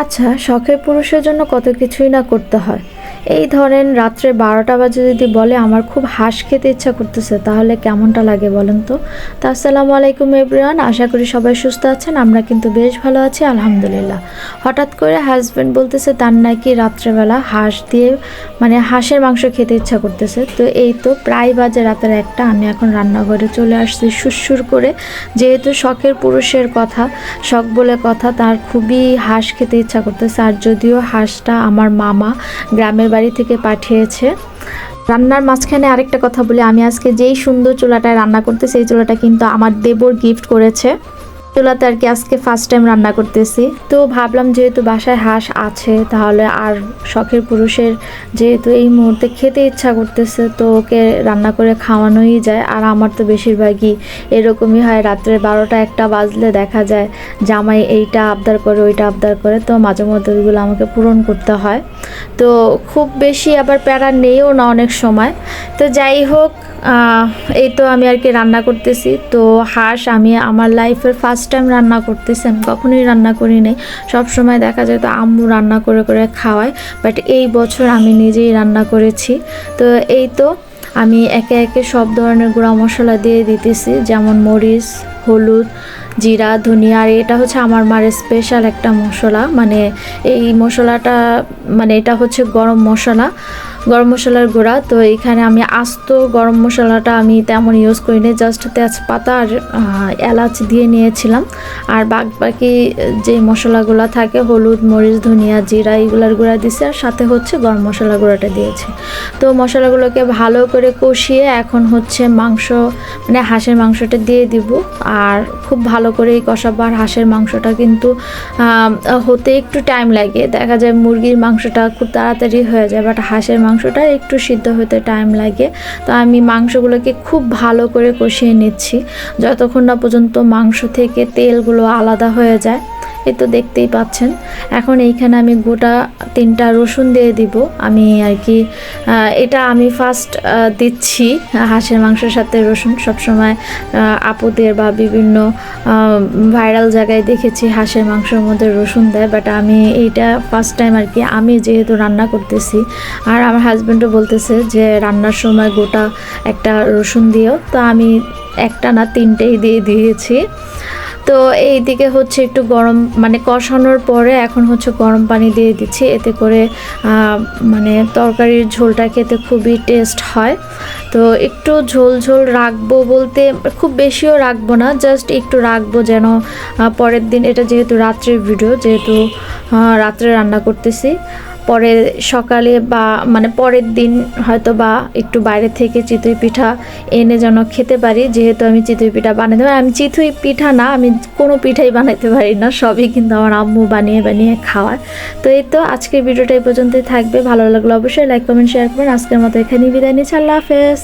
আচ্ছা শখের পুরুষের জন্য কত কিছুই না করতে হয়। এই ধরেন রাত্রে বারোটা বাজে যদি বলে, আমার খুব হাঁস খেতে ইচ্ছা করতেছে, তাহলে কেমনটা লাগে বলেন তো? তা আসসালামু আলাইকুম এভরিওয়ান, আশা করি সবাই সুস্থ আছেন, আমরা কিন্তু বেশ ভালো আছি, আলহামদুলিল্লাহ। হঠাৎ করে হাজব্যান্ড বলতেছে, তার নাকি রাত্রেবেলা হাঁস দিয়ে মানে হাঁসের মাংস খেতে ইচ্ছা করতেছে। তো এই তো প্রায় বাজে রাতের একটা, আমি এখন রান্নাঘরে চলে আসছি সুরসুর করে। যেহেতু শখের পুরুষের কথা, শখ বলে কথা, তার খুবই হাঁস খেতে ইচ্ছা করতেছে। আর যদিও হাঁসটা আমার মামা, গ্রামের বাড়ি থেকে পাঠিয়েছে। রান্নার মাঝখানে আরেকটা কথা বলি, আমি আজকে যেই সুন্দর চুলাটায় রান্না করতেছি সেই চুলাটা কিন্তু আমার দেবর গিফট করেছে। চুলাতে আর কি আজকে ফার্স্ট টাইম রান্না করতেছি। তো ভাবলাম যেহেতু বাসায় হাঁস আছে, তাহলে আর শখের পুরুষের যেহেতু এই মুহূর্তে খেতে ইচ্ছা করতেছে, তো ওকে রান্না করে খাওয়ানোই যায়। আর আমার তো বেশিরভাগই এরকমই হয়, রাত্রে বারোটা একটা বাজলে দেখা যায়, জামাই এইটা আবদার করে, ওইটা আবদার করে। তো মাঝে মধ্যে ওইগুলো আমাকে পূরণ করতে হয়। তো খুব বেশি আবার প্যারা নেইও না অনেক সময়। তো যাই হোক এই তো আমি আর কি রান্না করতেছি। তো হাঁস আমি আমার লাইফের ফার্স্ট টাইম রান্না করতেছি, আমি কখনোই রান্না করি নাই। সব সময় দেখা যায় তো আম্মু রান্না করে করে খাওয়ায় বাট এই বছর আমি নিজেই রান্না করেছি। তো এই তো আমি একে একে সব ধরনের গুঁড়া মশলা দিয়ে দিতেছি, যেমন মরিচ, হলুদ জিরা, ধনিয়া, আর এটা হচ্ছে আমার মার স্পেশাল একটা মশলা। মানে এই মশলাটা মানে এটা হচ্ছে গরম মশলা, গরম মশলার গুঁড়া। তো এখানে আমি আস্ত গরম মশলাটা আমি তেমন ইউজ করিনি জাস্ট তেজপাতা আর এলাচ দিয়ে নিয়েছিলাম। আর বাদ বাকি যে মশলাগুলো থাকে, হলুদ, মরিচ, ধনিয়া, জিরা এগুলার গুঁড়া দিয়েছি আর সাথে হচ্ছে গরম মশলা গুঁড়াটা দিয়েছি। তো মশলাগুলোকে ভালো করে কষিয়ে এখন হচ্ছে মাংস মানে হাঁসের মাংসটা দিয়ে দিব। আর খুব ভালো করে কষাবো আর হাঁসের মাংসটা কিন্তু হতে একটু টাইম লাগে। দেখা যায় মুরগির মাংসটা খুব তাড়াতাড়ি হয়ে যায় বাট হাঁসের মাংসটা একটু সিদ্ধ হতে টাইম লাগে। তো আমি মাংসগুলোকে খুব ভালো করে কষিয়ে নিচ্ছি। যতক্ষণ না পর্যন্ত মাংস থেকে তেলগুলো আলাদা হয়ে যায় এই তো দেখতেই পাচ্ছেন। এখন এইখানে আমি গোটা তিনটা রসুন দিয়ে দিব। আমি আর কি এটা আমি ফার্স্ট দিচ্ছি হাঁসের মাংসের সাথে রসুন। সবসময় আপুদের বা বিভিন্ন ভাইরাল জায়গায় দেখেছি হাঁসের মাংসের মধ্যে রসুন দেয় বাট আমি এইটা ফার্স্ট টাইম আর কি, আমি যেহেতু রান্না করতেছি, আর আমার হাজব্যান্ডও বলতেছে যে রান্নার সময় গোটা একটা রসুন দিও। তো আমি একটা না তিনটেই দিয়ে দিয়েছি। তো এই দিকে হচ্ছে একটু গরম মানে কষানোর পরে এখন হচ্ছে গরম পানি দিয়ে দিচ্ছি। এতে করে মানে তরকারির ঝোলটা খেতে খুবই টেস্ট হয়। তো একটু ঝোল ঝোল রাখব বলতে, খুব বেশিও রাখব না জাস্ট একটু রাখব যেন পরের দিন, এটা যেহেতু রাত্রের ভিডিও যেহেতু রাত্রে রান্না করতেছি। পরে সকালে বা মানে পরের দিন হয়তো বা একটু বাইরে থেকে চিতই পিঠা এনে যেন খেতে পারি, যেহেতু আমি চিতই পিঠা বানাতে পারি। আমি চিতই পিঠা না, আমি কোনো পিঠাই বানাতে পারি না, সবই কিন্তু আমার আম্মু বানিয়ে বানিয়ে খাওয়ায়। তো এই তো আজকের ভিডিওটা এই পর্যন্তই থাকবে। ভালো লাগল অবশ্যই লাইক কমেন্ট শেয়ার করবেন। আজকের মতো এখানেই বিদায় নিচ্ছি। আল্লাহ হাফেজ।